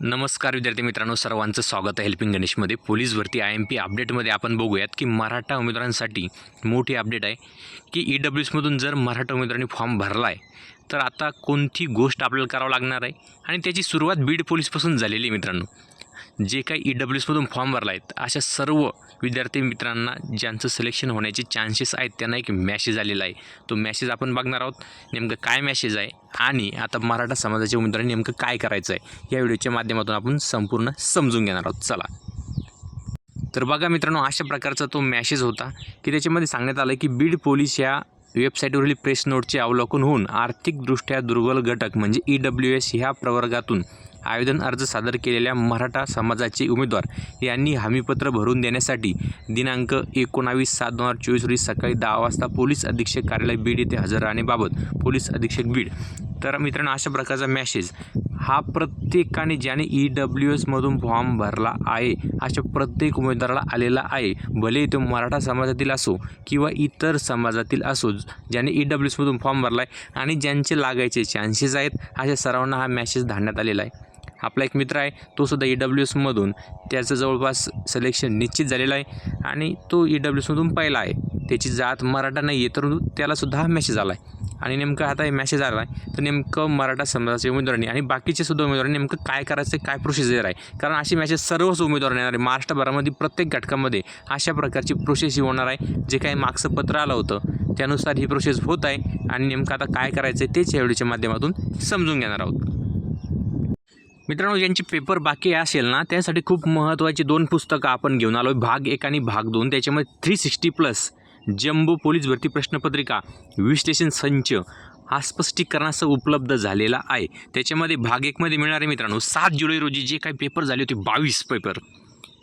नमस्कार विद्यार्थी मित्रांनो सर्वांचं स्वागत आहे हेल्पिंग गणेशमध्ये पोलीस भरती आय एम पी अपडेटमध्ये आपण बघूयात की मराठा उमेदवारांसाठी मोठी अपडेट आहे की ई डब्ल्यू एसमधून जर मराठा उमेदवारांनी फॉर्म भरला आहे तर आता कोणती गोष्ट आपल्याला करावं लागणार आहे? आणि त्याची सुरुवात बीड पोलीसपासून झालेली आहे मित्रांनो. जे काही ई डब्ल्यू एसमधून फॉर्म भरला आहेत अशा सर्व विद्यार्थी मित्रांना ज्यांचं सिलेक्शन होण्याचे चान्सेस आहेत त्यांना एक मॅसेज आलेला आहे. तो मॅसेज आपण बघणार आहोत नेमकं काय मॅसेज आहे आणि आता मराठा समाजाच्या उमेदवारांनी नेमकं काय करायचं आहे या व्हिडिओच्या माध्यमातून आपण संपूर्ण समजून घेणार आहोत. चला. तर बघा मित्रांनो अशा प्रकारचा तो मॅसेज होता की त्याच्यामध्ये सांगण्यात आलं की बीड पोलीस या वेबसाईटवरील प्रेस नोटचे अवलोकन होऊन आर्थिकदृष्ट्या दुर्बल घटक म्हणजे ई डब्ल्यू एस ह्या प्रवर्गातून आवेदन अर्ज सादर केलेल्या मराठा समाजाचे उमेदवार यांनी हमीपत्र भरून देण्यासाठी दिनांक एकोणावीस सात दोन हजार चोवीस रोजी सकाळी दहा वाजता पोलीस अधीक्षक कार्यालय बीड येथे हजर राहण्याबाबत पोलीस अधीक्षक बीड तर मित्रांनो अशा प्रकारचा मॅसेज हा प्रत्येकाने ज्याने ई डब्ल्यू एसमधून फॉर्म भरला आहे अशा प्रत्येक उमेदवाराला आलेला आहे. भले तो मराठा समाजातील असो किंवा इतर समाजातील असो ज्याने ई डब्ल्यू एसमधून फॉर्म भरला आहे आणि ज्यांचे लागायचे चान्सेस आहेत अशा सर्वांना हा मॅसेज धाडण्यात आलेला आहे. आपला एक मित्र आहे तो सुद्धा ई डब्ल्यू एसमधून त्याचं जवळपास सिलेक्शन निश्चित झालेलं आहे आणि तो ई डब्ल्यू एसमधून पहिला आहे. त्याची जात मराठा नाही आहे तर त्यालासुद्धा हा मॅसेज आला आहे. आणि नेमकं आता हे मॅसेज आला आहे तर नेमकं मराठा समाजाच्या उमेदवारांनी आणि बाकीचे सुद्धा उमेदवारांनी नेमकं काय करायचं आहे, काय प्रोसिजर आहे? कारण अशी मॅसेज सर्वच उमेदवारांनी येणार आहे. महाराष्ट्रभरामध्ये प्रत्येक घटकामध्ये अशा प्रकारची प्रोसेस ही होणार आहे. जे काही मागचं पत्र आलं होतं त्यानुसार ही प्रोसेस होत आहे आणि नेमकं आता काय करायचं आहे तेच या व्हिडिओच्या माध्यमातून समजून घेणार आहोत. मित्रांनो ज्यांचे पेपर बाकी असेल ना त्यासाठी खूप महत्त्वाची दोन पुस्तकं आपण घेऊन आलो भाग एक आणि भाग दोन. त्याच्यामध्ये three sixty plus jumbo police भरती प्रश्नपत्रिका विश्लेषण संच हा स्पष्टीकरणासह उपलब्ध झालेला आहे. त्याच्यामध्ये भाग एकमध्ये मिळणारे मित्रांनो सात जुलै रोजी जे काही पेपर झाले होते बावीस पेपर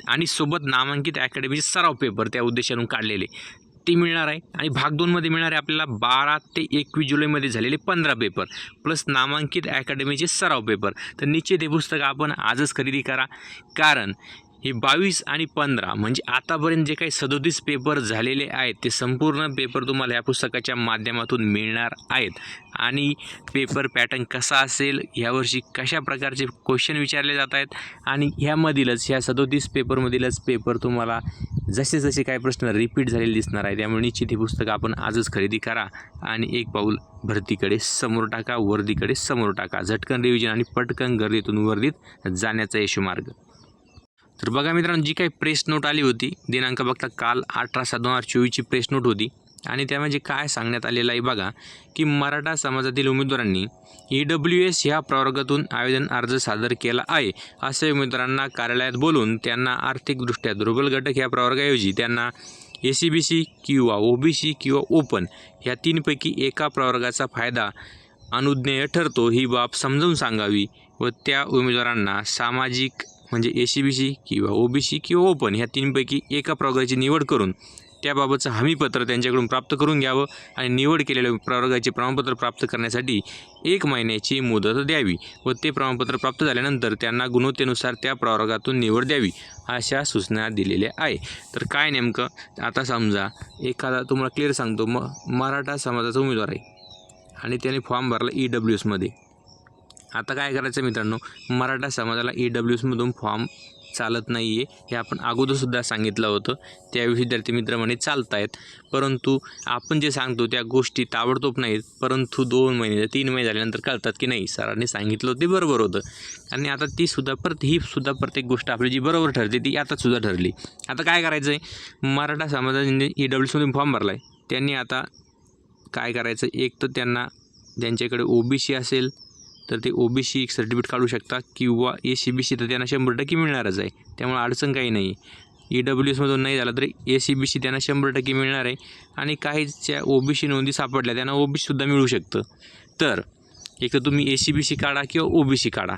आणि सोबत नामांकित अकॅडमीचे सराव पेपर त्या उद्देशानं काढलेले. ते मिळणार आहे. आणि भाग दोनमध्ये मिळणारे आपल्याला बारा ते एकवीस जुलैमध्ये झालेले पंधरा पेपर प्लस नामांकित अकॅडमीचे सराव पेपर तर निश्चित हे पुस्तक आपण आजच खरेदी करा. कारण हे बावीस आणि पंधरा म्हणजे आतापर्यंत जे काही सदोतीस पेपर झालेले आहेत ते संपूर्ण पेपर तुम्हाला या पुस्तकाच्या माध्यमातून मिळणार आहेत. आणि पेपर पॅटर्न कसा असेल यावर्षी कशा प्रकारचे क्वेश्चन विचारले जात आहेत आणि ह्यामधीलच ह्या सदोतीस पेपरमधीलच पेपर तुम्हाला जसे जसे काही प्रश्न रिपीट झालेले दिसणार आहे त्यामुळे निश्चित ही पुस्तकं आपण आजच खरेदी करा आणि एक पाऊल भरतीकडे समोर टाका वर्दीकडे समोर टाका. झटकन रिव्हिजन आणि पटकन गर्दीतून वर्दीत जाण्याचा यशमार्ग. तर बघा मित्रांनो जी काही प्रेस नोट आली होती दिनांक बघता काल अठरा सात दोन हजार चोवीसची प्रेस नोट होती. आणि त्यामध्ये म्हणजे काय सांगण्यात आलेलं आहे बघा की मराठा समाजातील उमेदवारांनी ई डब्ल्यू एस ह्या प्रवर्गातून आवेदन अर्ज सादर केला आहे असे उमेदवारांना कार्यालयात बोलून त्यांना आर्थिकदृष्ट्या दुर्बल घटक ह्या प्रवर्गाऐवजी त्यांना ए सी बी सी किंवा ओ बी सी किंवा ओपन ह्या तीनपैकी एका प्रवर्गाचा फायदा अनुज्ञेय ठरतो ही बाब समजावून सांगावी व त्या उमेदवारांना सामाजिक म्हणजे ए सी बी सी किंवा ओ बी सी किंवा ओपन ह्या तीनपैकी एका प्रवर्गाची निवड करून त्याबाबतचं हमीपत्र त्यांच्याकडून प्राप्त करून घ्यावं आणि निवड केलेल्या प्रवर्गाचे प्रमाणपत्र प्राप्त करण्यासाठी एक महिन्याची मुदत द्यावी व ते प्रमाणपत्र प्राप्त झाल्यानंतर त्यांना गुणवत्तेनुसार त्या प्रवर्गातून निवड द्यावी अशा सूचना दिलेल्या आहे. तर काय नेमकं? आता समजा एखादा तुम्हाला क्लिअर सांगतो म मराठा समाजाचा उमेदवार आहे आणि त्याने फॉर्म भरला ई डब्ल्यू एसमध्ये आता काय करायचं मित्रांनो? मराठा समाजाला ई डब्ल्यू एसमधून फॉर्म चालत नाही आहे हे आपण अगोदरसुद्धा सांगितलं होतं. त्यावेळी विद्यार्थी मित्र म्हणे चालत आहेत परंतु आपण जे सांगतो त्या गोष्टी ताबडतोब नाहीत परंतु दोन महिने तीन महिने झाल्यानंतर कळतात की नाही. सरांनी सांगितलं होतं ते बरोबर होतं. आणि आता ती सुद्धा परत ही सुद्धा प्रत्येक गोष्ट आपली जी बरोबर ठरते ती आता सुद्धा ठरली. आता काय करायचं आहे मराठा समाजाने ई डब्ल्यू एसमधून फॉर्म भरला आहे त्यांनी आता काय करायचं? एक तर त्यांना ज्यांच्याकडे ओ बी सी असेल तर ते ओ बी सी एक सर्टिफिकेट काढू शकता किंवा ए सी बी सी तर त्यांना शंभर टक्के मिळणारच आहे. त्यामुळे अडचण काही नाही. ई डब्ल्यू एसमधून नाही झालं तरी ए सी बी सी त्यांना शंभर टक्के मिळणार आहे आणि काहीच्या ओ बी सी नोंदी सापडल्या त्यांना ओ बी सीसुद्धा मिळू शकतं. तर एक तर तुम्ही ए सी बी सी काढा किंवा ओ बी सी काढा.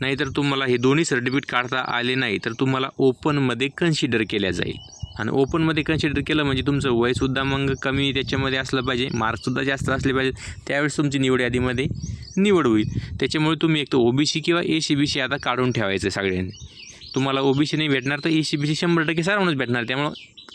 नाहीतर तुम्हाला हे दोन्ही सर्टिफिकेट काढता आले नाही तर तुम्हाला ओपनमध्ये कन्सिडर केल्या जाईल. आणि ओपनमध्ये कन्सिडर केलं म्हणजे तुमचं वयसुद्धा मग कमी त्याच्यामध्ये असलं पाहिजे मार्क्ससुद्धा जास्त असले पाहिजे. त्यावेळेस तुमची निवड यादीमध्ये निवड होईल. त्याच्यामुळे तुम्ही एक तर ओ बी सी किंवा ए सी बी सी आता काढून ठेवायचं सगळ्यांनी. तुम्हाला ओ बी सी नाही भेटणार तर ए सी बी सी शंभर टक्के सर्वांनाच भेटणार. त्यामुळं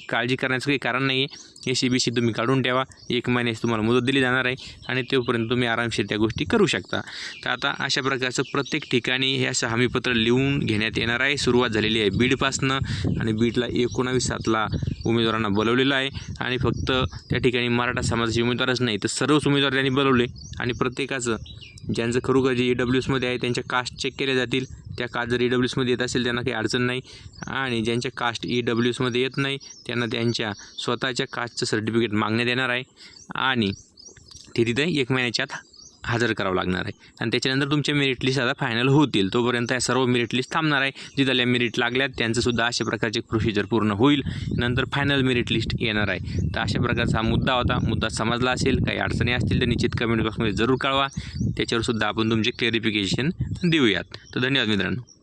काळजी करण्याचं काही कारण नाही आहे ए सी बी सी तुम्ही काढून ठेवा. एक महिन्याची तुम्हाला मुदत दिली जाणार आहे आणि तोपर्यंत तुम्ही आरामशीर त्या गोष्टी करू शकता. तर आता अशा प्रकारचं प्रत्येक ठिकाणी हे असं हमीपत्र लिहून घेण्यात येणार आहे. सुरुवात झालेली आहे बीडपासनं आणि बीडला एकोणावीस सातला उमेदवारांना बोलवलेलं आहे. आणि फक्त त्या ठिकाणी मराठा समाजाचे उमेदवारच नाही तर सर्वच उमेदवार त्यांनी बोलवले. आणि प्रत्येकाचं ज्यांचं खरोखर जे ई डब्ल्यू एसमध्ये आहे त्यांच्या कास्ट चेक केल्या जातील. त्या कास्ट जर ई डब्ल्यू एसमध्ये येत असेल त्यांना काही अडचण नाही. आणि ज्यांच्या कास्ट ई डब्ल्यू एसमध्ये येत नाही त्यांना त्यांच्या स्वतःच्या कास्टचं सर्टिफिकेट मागण्यात येणार आहे. आणि ते तिथे एक महिन्याच्या आत हजर करावं लागणार आहे. आणि त्याच्यानंतर तुमच्या मेरिट लिस्ट आता फायनल होतील. तोपर्यंत या सर्व मेरिट लिस्ट थांबणार आहे. जिथल्या मेरिट लागल्यात त्यांचंसुद्धा अशा प्रकारचे प्रोसिजर पूर्ण होईल. नंतर फायनल मेरिट लिस्ट येणार आहे. तर अशा प्रकारचा हा मुद्दा होता. मुद्दा समजला असेल काही अडचणी असतील तर निश्चित कमेंट बॉक्समध्ये जरूर कळवा. त्याच्यावरसुद्धा आपण तुमचे क्लेरिफिकेशन देऊयात. तर धन्यवाद मित्रांनो.